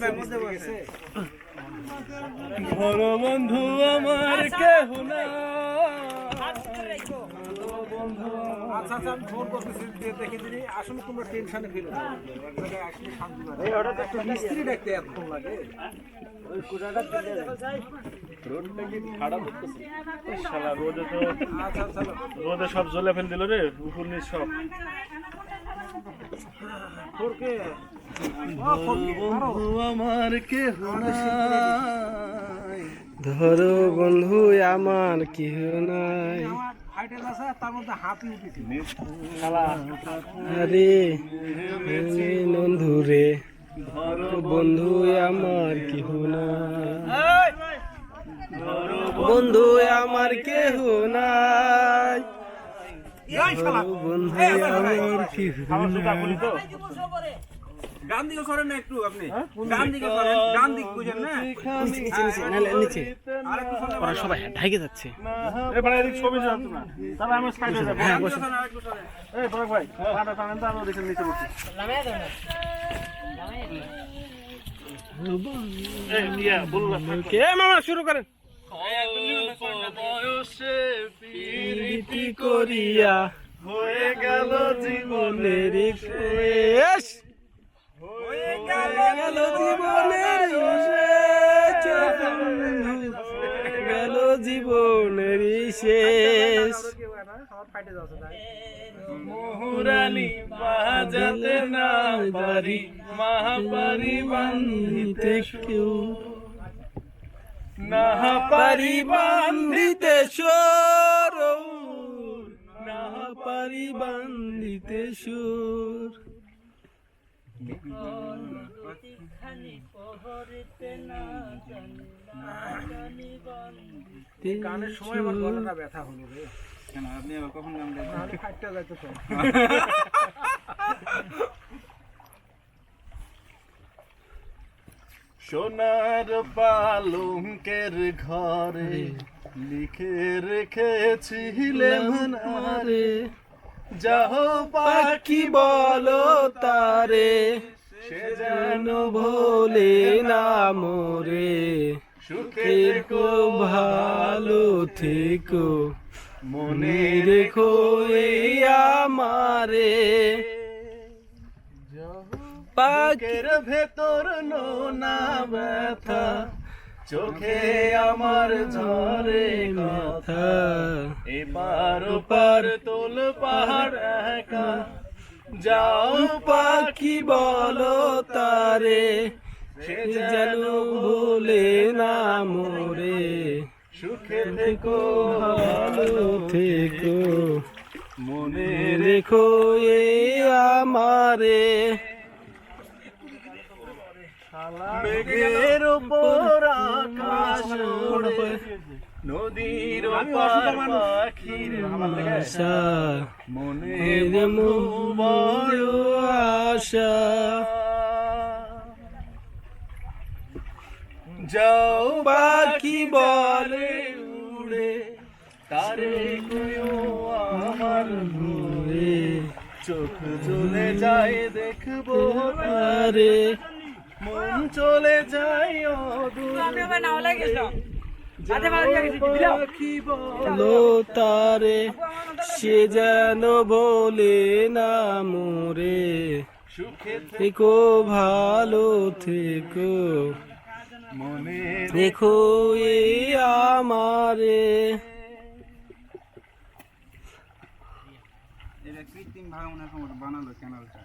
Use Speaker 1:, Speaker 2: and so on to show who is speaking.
Speaker 1: ভাই
Speaker 2: বন্ধু আমার
Speaker 1: আচ্ছা আচ্ছা আমি ফোন করতেছি দিয়ে দেখে দিলি আসলে কোনো টেনশনে আসলে শান্তি মিস্ত্রি এতক্ষণ লাগে।
Speaker 2: শালা রোদে তো
Speaker 1: আচ্ছা আচ্ছা।
Speaker 2: রোদে সব জ্বলে ফেল দিল রে উপর নিচ সব
Speaker 1: বন্ধু
Speaker 2: আমার কেহ
Speaker 3: ধরো বন্ধু আমার কেহ নাই। আরে বন্ধু রে বন্ধু আমার কেহ নাই। বন্ধু আমার কেহ নাই। বন্ধু আমার কেহ নাই।
Speaker 1: গান দিকে সরেন না একটু আপনি। গান দিকে? সরেন। গান দিক বুঝেন না?
Speaker 3: নিচে নিচে নিচে নাহলে নিচে।
Speaker 1: আর একটু সরেন।
Speaker 3: ওরা সবাই ঢাকে যাচ্ছে
Speaker 2: এ ভাই এদিক ছবি জানতো না তাহলে আমি সাইডে যাব।
Speaker 3: হ্যাঁ বসে।
Speaker 2: এই ভাই পাটা টানেন তো নিচে বসি।
Speaker 3: মামা শুরু করেন।
Speaker 2: বয়সে
Speaker 3: প্রীতি করিয়া
Speaker 2: হয়ে গেল
Speaker 3: জীবনের শেষ
Speaker 1: হয়ে
Speaker 3: গেল জীবনের গেল জীবনের শেষ
Speaker 2: মুহুরানি বাজাতে না পারি মহাপারি বান্ধিতে
Speaker 3: কেউ
Speaker 2: না
Speaker 3: পারি বান্ধিতে সুর। না পারি বান্ধিতে সুর
Speaker 1: গানের সময় আমার গলাটা ব্যথা হলো রে। কেন? আপনি আবার কখন গান গাইছেন? আমি ফাইটটা যাইতে
Speaker 2: সোনার পালঙ্কের ঘরে লিখে রেখেছিলেন
Speaker 3: আরে
Speaker 2: যাও
Speaker 3: পাখি বলো তারে
Speaker 2: সে
Speaker 3: যেন ভোলে না মোরে।
Speaker 2: সুখে
Speaker 3: ভালো থেকো
Speaker 2: মনে
Speaker 3: রেখো এই আমারে। পাখি
Speaker 2: বুকের ভেতর নোনা ব্যথা, চোখে আমার ঝরে কথা। এবার ওপার তোল পাহাড় একা। যাও
Speaker 3: পাখি বলো তারে,
Speaker 2: সে
Speaker 3: যেন ভোলে না মোরে।
Speaker 2: সুখে
Speaker 3: থেকো, ভালো থেকো।
Speaker 2: মনে
Speaker 3: রেখো এই আমারে।
Speaker 2: মেঘের ওপর আকাশ নদীর পাখির
Speaker 3: আশা
Speaker 2: মনে
Speaker 3: এর বড় আশা।
Speaker 2: যাও
Speaker 3: পাখি বলে
Speaker 2: উড়ে তারে আমার
Speaker 3: রে
Speaker 2: চোখ চলে যায় দেখব
Speaker 3: আরে
Speaker 2: মন চলে যায়
Speaker 3: পাখি বলো তারে সে যেন বলে না মোরে।
Speaker 2: সুখে
Speaker 3: থেকো ভালো থেকো। দেখো আমারে।
Speaker 1: কৃত্রিম ভাবে বানালো চ্যানেলটা